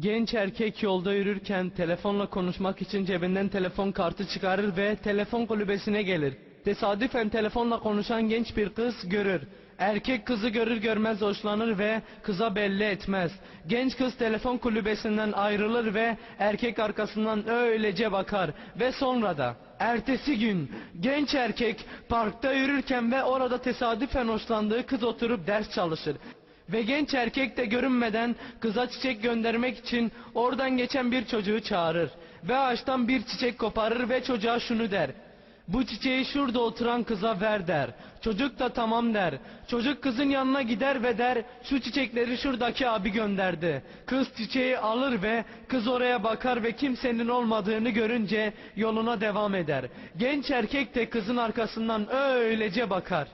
Genç erkek yolda yürürken telefonla konuşmak için cebinden telefon kartı çıkarır ve telefon kulübesine gelir. Tesadüfen telefonla konuşan genç bir kız görür. Erkek kızı görür görmez hoşlanır ve kıza belli etmez. Genç kız telefon kulübesinden ayrılır ve erkek arkasından öylece bakar ve sonra da Ertesi gün genç erkek parkta yürürken ve orada tesadüfen hoşlandığı kız oturup ders çalışır. Ve genç erkek de görünmeden kıza çiçek göndermek için oradan geçen bir çocuğu çağırır. Ve ağaçtan bir çiçek koparır ve çocuğa şunu der. Bu çiçeği şurada oturan kıza ver der. Çocuk da tamam der. Çocuk kızın yanına gider ve der şu çiçekleri şuradaki abi gönderdi. Kız çiçeği alır ve kız oraya bakar ve kimsenin olmadığını görünce yoluna devam eder. Genç erkek de kızın arkasından öylece bakar.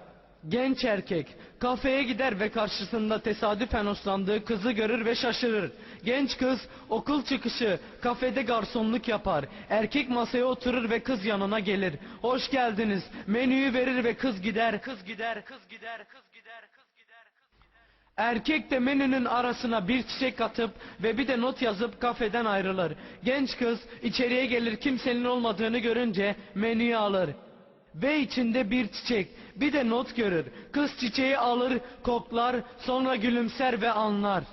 Genç erkek kafeye gider ve karşısında tesadüfen hoşlandığı kızı görür ve şaşırır. Genç kız okul çıkışı kafede garsonluk yapar. Erkek masaya oturur ve kız yanına gelir. Hoş geldiniz. Menüyü verir ve kız gider. Kız gider. Kız gider. Kız gider. Kız gider. Kız gider. Erkek de menünün arasına bir çiçek atıp ve bir de not yazıp kafeden ayrılır. Genç kız içeriye gelir kimsenin olmadığını görünce menüyü alır. Ve içinde bir çiçek, bir de not görür. Kız çiçeği alır, koklar, sonra gülümser ve anlar.